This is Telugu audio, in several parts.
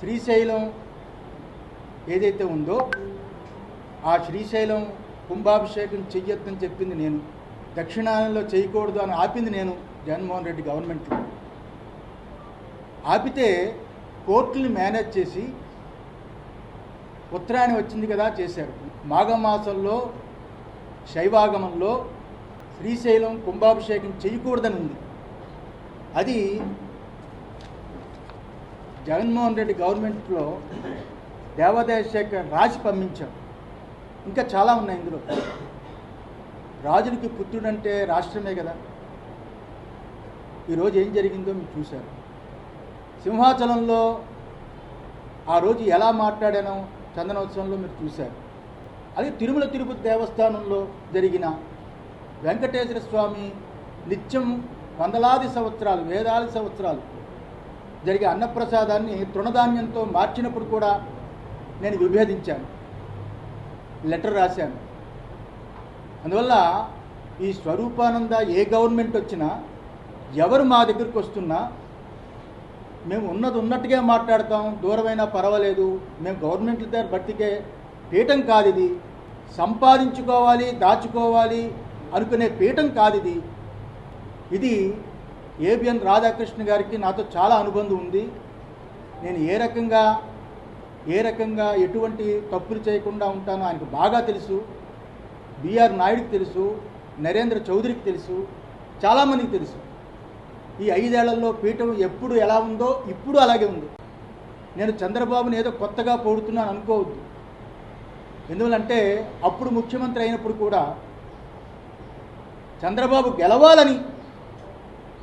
శ్రీశైలం ఏదైతే ఉందో ఆ శ్రీశైలం కుంభాభిషేకం చెయ్యొద్దని చెప్పింది నేను. దక్షిణాయనంలో చేయకూడదు అని ఆపింది నేను జగన్మోహన్ రెడ్డి గవర్నమెంట్లో ఆపితే కోర్టుని మేనేజ్ చేసి ఉత్తరాయణ వచ్చింది కదా చేశారు. మాఘమాసంలో శైవాగమంలో శ్రీశైలం కుంభాభిషేకం చేయకూడదని ఉంది. అది జగన్మోహన్ రెడ్డి గవర్నమెంట్లో దేవాదాయ శాఖ రాసి పంపించాం. ఇంకా చాలా ఉన్నాయి ఇందులో. రాజునికి పుత్రుడంటే రాష్ట్రమే కదా. ఈరోజు ఏం జరిగిందో మీరు చూశారు. సింహాచలంలో ఆ రోజు ఎలా మాట్లాడానో చందనోత్సవంలో మీరు చూశారు. అలాగే తిరుమల తిరుపతి దేవస్థానంలో జరిగిన వెంకటేశ్వర స్వామి నిత్యం వందలాది సంవత్సరాలు వేలాది సంవత్సరాలు జరిగే అన్నప్రసాదాన్ని తృణధాన్యంతో మార్చినప్పుడు కూడా నేను విభేదించాను. లెటర్ రాశాను. అందువల్ల ఈ స్వరూపానంద ఏ గవర్నమెంట్ వచ్చినా ఎవరు మా దగ్గరికి వస్తున్నా మేము ఉన్నది ఉన్నట్టుగా మాట్లాడతాం దూరమైనా పర్వాలేదు మేము గవర్నమెంట్ల దగ్గర బట్టికే పీఠం కాదు ఇది సంపాదించుకోవాలి దాచుకోవాలి అనుకునే పీఠం కాదు ఇది ఇది ఏబిఎన్ రాధాకృష్ణ గారికి నాతో చాలా అనుబంధం ఉంది. నేను ఏ రకంగా ఏ రకంగా ఎటువంటి తప్పులు చేయకుండా ఉంటానో ఆయనకు బాగా తెలుసు. బిఆర్ నాయుడికి తెలుసు నరేంద్ర చౌదరికి తెలుసు చాలామందికి తెలుసు. ఈ ఐదేళ్ళలో పీఠం ఎప్పుడు ఎలా ఉందో ఇప్పుడు అలాగే ఉంది. నేను చంద్రబాబుని ఏదో కొత్తగా పొడుతున్నాను అనుకోవద్దు. ఎందువలంటే అప్పుడు ముఖ్యమంత్రి అయినప్పుడు కూడా చంద్రబాబు గెలవాలని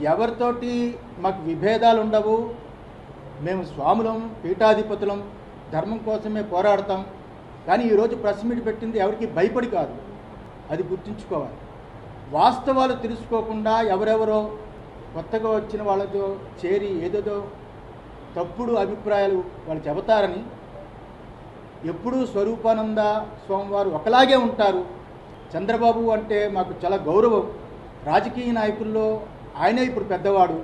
ఎవరితోటి మాకు విభేదాలు ఉండవు. మేము స్వాములం పీఠాధిపతులం ధర్మం కోసమే పోరాడతాం. కానీ ఈరోజు ప్రెస్ మీట్ పెట్టింది ఎవరికి భయపడి కాదు. అది గుర్తుంచుకోవాలి. వాస్తవాలు తెలుసుకోకుండా ఎవరెవరో కొత్తగా వచ్చిన వాళ్ళతో చేరి ఏదేదో తప్పుడు అభిప్రాయాలు వాళ్ళు చెబుతారని ఎప్పుడూ స్వరూపానంద స్వామివారు ఒకలాగే ఉంటారు. చంద్రబాబు అంటే మాకు చాలా గౌరవం. రాజకీయ నాయకుల్లో ఆయనే ఇప్పుడు పెద్దవాడు.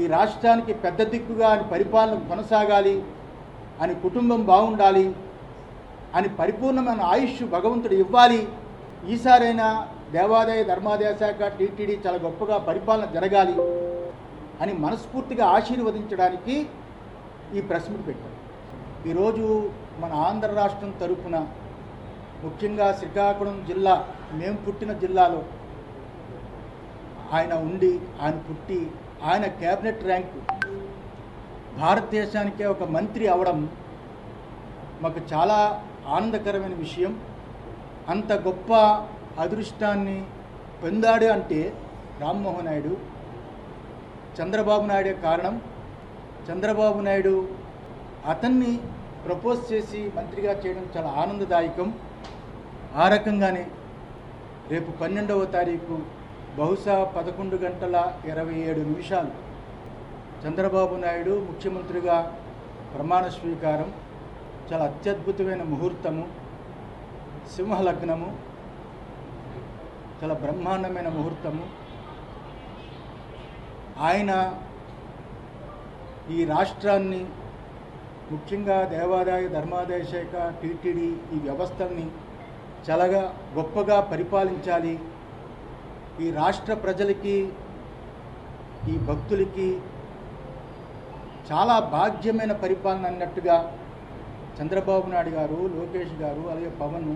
ఈ రాష్ట్రానికి పెద్ద దిక్కుగా అని పరిపాలన కొనసాగాలి అని కుటుంబం బాగుండాలి అని పరిపూర్ణమైన ఆయుష్ భగవంతుడు ఇవ్వాలి. ఈసారైనా దేవాదాయ ధర్మాదాయ శాఖ టీటీడీ చాలా గొప్పగా పరిపాలన జరగాలి అని మనస్ఫూర్తిగా ఆశీర్వదించడానికి ఈ ప్రెస్ మీట్ పెట్టారు. ఈరోజు మన ఆంధ్ర రాష్ట్రం తరపున ముఖ్యంగా శ్రీకాకుళం జిల్లా మేము పుట్టిన జిల్లాలో ఆయన ఉండి ఆయన పుట్టి ఆయన క్యాబినెట్ ర్యాంకు. భారతదేశానికే ఒక మంత్రి అవడం మాకు చాలా ఆనందకరమైన విషయం. అంత గొప్ప అదృష్టాన్ని పొందాడు అంటే రామ్మోహన్ నాయుడు. చంద్రబాబు నాయుడే కారణం. చంద్రబాబు నాయుడు అతన్ని ప్రపోజ్ చేసి మంత్రిగా చేయడం చాలా ఆనందదాయకం. ఆ రకంగానే రేపు పన్నెండవ తారీఖు బహుశా పదకొండు గంటల ఇరవై ఏడు నిమిషాలు. చంద్రబాబు నాయుడు ముఖ్యమంత్రిగా ప్రమాణ స్వీకారం చాలా అత్యద్భుతమైన ముహూర్తము సింహలగ్నము చాలా బ్రహ్మాండమైన ముహూర్తము. ఆయన ఈ రాష్ట్రాన్ని ముఖ్యంగా దేవాదాయ ధర్మాదాయ శాఖ టీటీడీ ఈ వ్యవస్థల్ని చాలాగా గొప్పగా పరిపాలించాలి ఈ రాష్ట్ర ప్రజలకి ఈ భక్తులకి చాలా భాగ్యమైన పరిపాలన అన్నట్టుగా చంద్రబాబు నాయుడు గారు లోకేష్ గారు అలాగే పవన్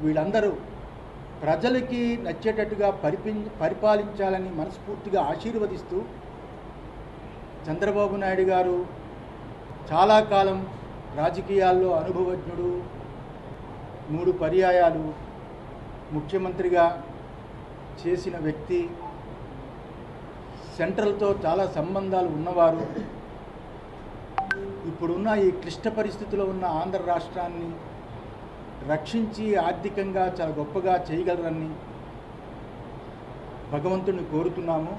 వీళ్ళందరూ ప్రజలకి నచ్చేటట్టుగా పరిపి పరిపాలించాలని మనస్ఫూర్తిగా ఆశీర్వదిస్తూ చంద్రబాబు నాయుడు గారు చాలా కాలం రాజకీయాల్లో అనుభవజ్ఞుడు మూడు పర్యాయాలు ముఖ్యమంత్రిగా చేసిన వ్యక్తి సెంట్రల్తో చాలా సంబంధాలు ఉన్నవారు. ఇప్పుడున్న ఈ క్లిష్ట పరిస్థితిలో ఉన్న ఆంధ్ర రాష్ట్రాన్ని రక్షించి ఆర్థికంగా చాలా గొప్పగా చేయగలరని భగవంతుని కోరుతున్నాము.